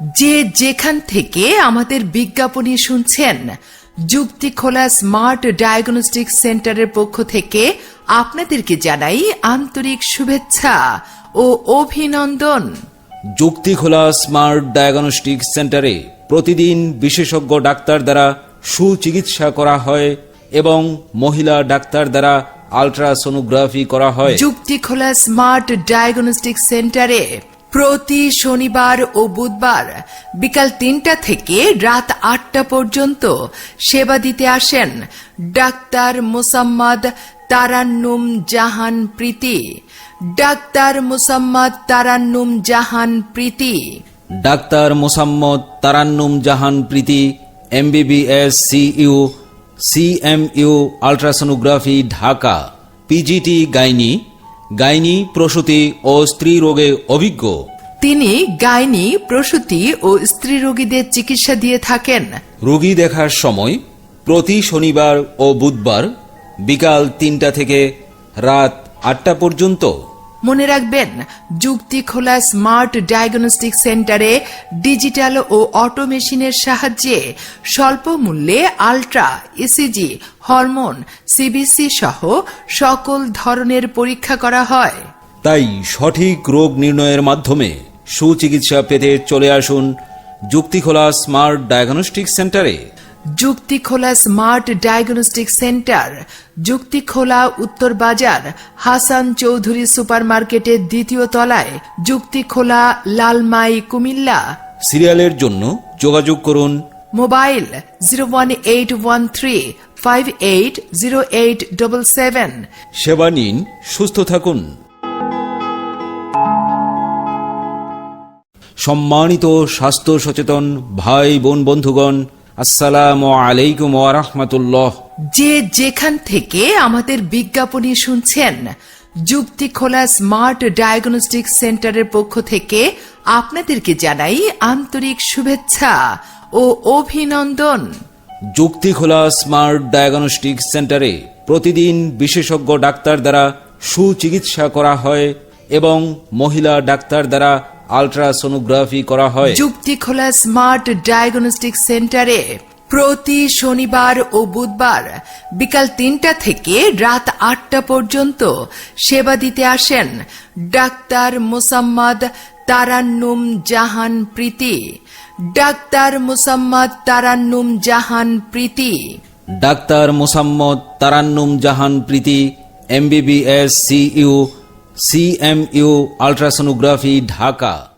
যে যেখান থেকে আমাদের বিজ্ঞাপনী শুনছেন যুক্তি খোলা স্মার্ট ডায়াগনস্টিক সেন্টারের পক্ষ থেকে আপনাদেরকে জানাই আন্তরিক শুভেচ্ছা ও অভিনন্দন। যুক্তি খোলা স্মার্ট ডায়াগনস্টিক সেন্টারে প্রতিদিন বিশেষজ্ঞ ডাক্তার দ্বারা সুচিকিৎসা করা হয় এবং মহিলা ডাক্তার দ্বারা আলট্রাসোনোগ্রাফি করা হয়। যুক্তি খোলা স্মার্ট ডায়াগনস্টিক সেন্টারে প্রতি শনিবার ও বুধবার বিকাল তিনটা থেকে রাত আটটা পর্যন্ত সেবা দিতে আসেন doctor Mosammat Tarannum Jahan Preeti. Doctor Mosammat Tarannum Jahan Preeti. Doctor Mosammat Tarannum Jahan Preeti, MBBS CU, CMU, ultrasonography, Dhaka, PGT, gynae gynae প্রসূতি ও স্ত্রী রোগে অভিজ্ঞ। তিনি গাইনি প্রসূতি ও স্ত্রী রোগীদের চিকিৎসা দিয়ে থাকেন। রোগী দেখার সময় প্রতি শনিবার ও বুধবার বিকাল তিনটা থেকে রাত আটটা পর্যন্ত মনে রাখবেন, যুক্তি খোলা স্মার্ট ডায়াগনস্টিক সেন্টারে ডিজিটাল ও অটো মেশিনের সাহায্যে স্বল্প মূল্যে আলট্রা ইসিজি হরমোন সিবিসি সহ সকল ধরনের পরীক্ষা করা হয়। তাই সঠিক রোগ নির্ণয়ের মাধ্যমে সুচিকিৎসা পেতে চলে আসুন যুক্তিখোলা স্মার্ট ডায়াগনস্টিক সেন্টারে যুক্তি খোলা স্মার্ট ডায়াগনস্টিক সেন্টার যুক্তি খোলা উত্তর বাজার হাসান চৌধুরী সুপারমার্কেটের দ্বিতীয় তলায় যুক্তি খোলা লালমাই কুমিল্লা। সিরিয়ালের জন্য যোগাযোগ করুন। Mobile zero one eight one three five eight zero eight double seven. সেবা নিন সুস্থ থাকুন। সম্মানিত স্বাস্থ্য সচেতন ভাই বোন বন্ধুগণ আসসালামু আলাইকুম ওয়ারহমাতুল্লাহ যে যেখান থেকে আমাদের বিজ্ঞাপনী শুনছেন যুক্তি খোলা স্মার্ট ডায়াগনস্টিক সেন্টারের পক্ষ থেকে আপনাদেরকে জানাই আন্তরিক শুভেচ্ছা ও অভিনন্দন। যুক্তি খোলা স্মার্ট ডায়াগনস্টিক সেন্টারে প্রতিদিন বিশেষজ্ঞ ডাক্তার দ্বারা সুচিকিৎসা করা হয় এবং মহিলা ডাক্তার দ্বারা আলট্রাসোনোগ্রাফি করা হয়। যুক্তি খোলা স্মার্ট ডায়াগনস্টিক সেন্টারে প্রতি শনিবার ও বুধবার বিকাল তিনটা থেকে রাত আটটা পর্যন্ত সেবা দিতে আসেন doctor Mosammat Tarannum Jahan Preeti. Doctor Mosammat Tarannum Jahan Preeti. Doctor Mosammat Tarannum Jahan Preeti MBBS CU CMU ultrasonography Dhaka